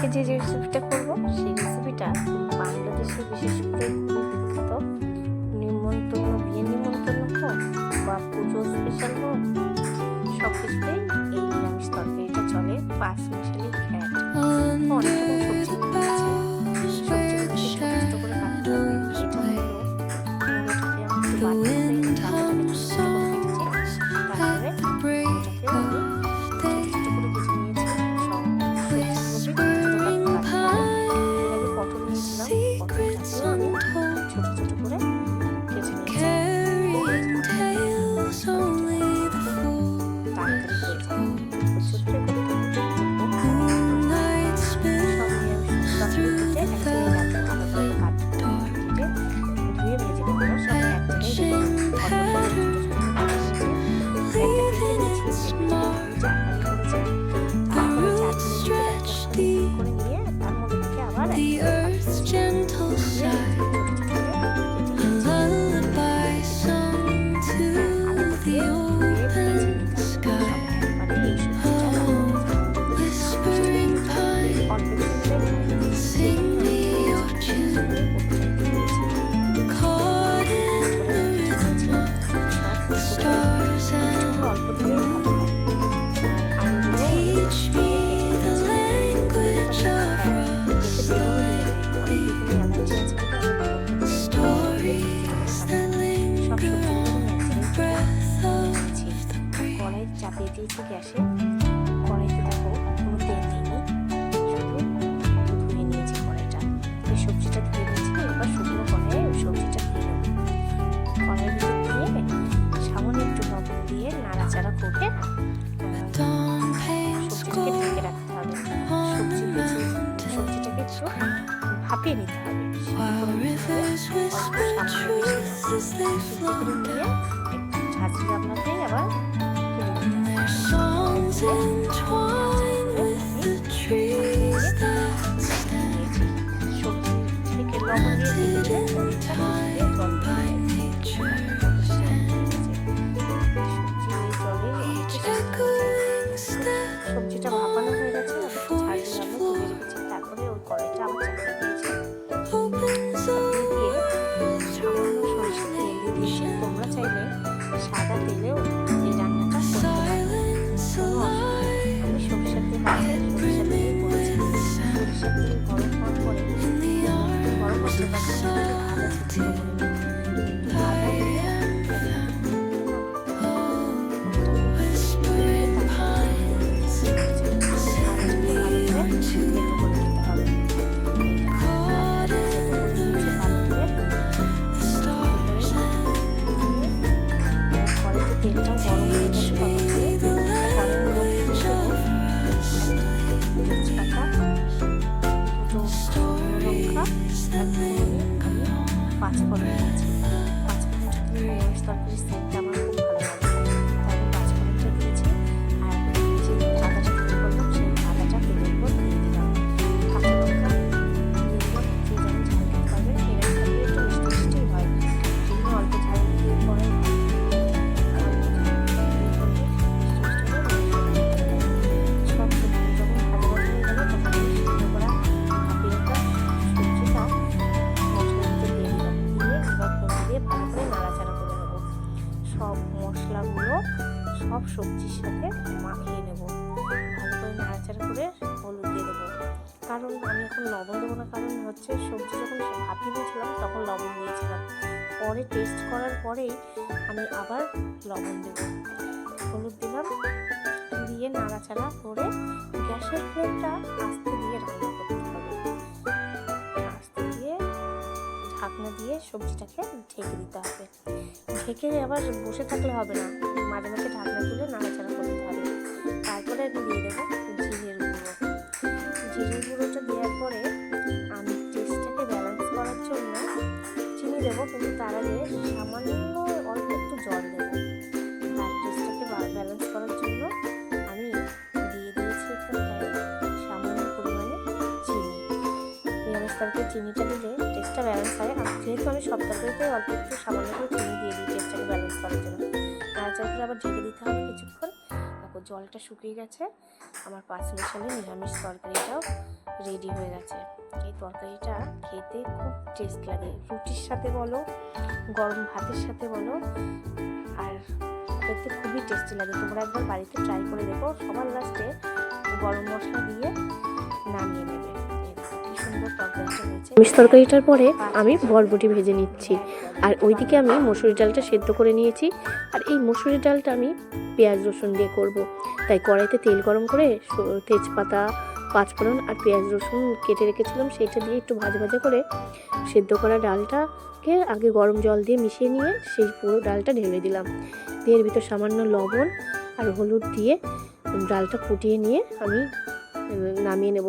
আজকে যে রেসিপিটা করব, সেই রেসিপিটা বাংলাদেশে বিশেষ করে খুবই বিখ্যাত নিমন্ত্রণ, বিয়ে নিমন্ত্রণ হোক বা পুজো স্পেশাল হোক, সব কিছুতেই এই নিরামিষ তরকারিটা চলে। পাঁচ মিশালি খ্যাট অনেক রকম সবজি বাটিতে 希望您 কড়াই চাপিয়ে দিয়েছি গ্যাসে কড়াইতে দেখো কোনো তেল দিইনি শুধু ধুয়ে নিয়েছি কড়াইটা। এই সবজিটা ধুয়ে নিয়েছি এবার শুকনো কড়াইয়ে সবজিটা দিয়ে নেব কড়াইয়ের ভিতর দিয়ে সামান্য একটু লবণ দিয়ে নাড়াচাড়া করে সবজিটাকে ঢেকে রাখতে হবে। সবজি সবজিটাকে একটু ভাপিয়ে নিতে হবে। সিদ্ধ while করে নিতে হবে। rivers whisper truth as they সিদ্ধ flow করে নিয়ে down. একটু ঝাঁঝরি গামলাতে আবার সবজিটা ভাপানো হয়ে গেছে আমি ঝাড়ি গামলা তুলে রেখেছি তারপরে ওই কড়াইটা সাদা তেলেও গরম arms করতে of পারো একটু ভাজা ছিটিয়ে করে নিই। On পাঁচফোড়ন সব সবজির সাথে মাখিয়ে নেব। ভালো করে নাড়াচাড়া করে হলুদ দিয়ে দেবো। কারণ আমি এখন লবণ দেবো না, কারণ হচ্ছে সবজি যখন ভাপিয়ে দিয়েছিলাম তখন লবণ দিয়েছিলাম। পরে টেস্ট করার পরেই আমি আবার লবণ দেবো। হলুদ দিলাম, দিয়ে নাড়াচাড়া করে গ্যাসের ফ্লেমটা আস্তে দিয়ে রান্না করতে সবজিটাকে ঢেকে দিতে হবে। ঢেকে আবার বসে থাকলে হবে না। মাঝে মাঝে ঢাকনা তুলে নাড়াচাড়া করতে হবে। তারপরে আমি দিয়ে দেবো জিরের গুঁড়ো। জিরের গুঁড়োটা দেওয়ার পরে নিরামিষ তরকারি চিনিটা দিলে টেস্টটা ব্যালেন্স হয় আর যেহেতু আমি সব তরকারিতে অল্প একটু সামান্য করে চিনি দিয়ে দিই টেস্টটাকে ব্যালেন্স করার জন্য। নাড়াচাড়া করে আবার ঢেকে দিতে হবে কিছুক্ষণ। দেখো জলটা শুকিয়ে গেছে। আমার পাঁচ মিশালে নিরামিষ তরকারিটাও রেডি হয়ে গেছে। এই তরকারিটা খেতে খুব টেস্ট লাগে। রুটির সাথে বলো, গরম ভাতের সাথে বলো, আর খেতে খুবই টেস্টি লাগে। তোমরা একবার বাড়িতে ট্রাই করে দেখো। সবার লাস্টে গরম মশলা দিয়ে হয়েছে। তরকারিটার পরে আমি বরবটি ভেজে নিচ্ছি। আর ওইদিকে আমি মসুরি ডালটা সেদ্ধ করে নিয়েছি। আর এই মসুরি ডালটা আমি পেঁয়াজ, রসুন দিয়ে করব। তাই কড়াইতে তেল গরম করে তেজপাতা, পাঁচফোড়ন আর পেঁয়াজ, রসুন কেটে রেখেছিলাম। সেইটা দিয়ে একটু ভাজা ভাজা করে সেদ্ধ করা ডালটাকে আগে গরম জল দিয়ে মিশিয়ে নিয়ে সেই পুরো ডালটা ঢেলে দিলাম। দিয়ে এর ভিতর সামান্য লবণ আর হলুদ দিয়ে ডালটা ফুটিয়ে নিয়ে আমি নামিয়ে নেব।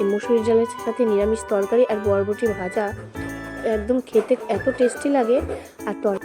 এই মুসুরির ডালের সাথে নিরামিষ তরকারি আর বরবটি ভাজা একদম খেতে এত টেস্টি লাগে আর তর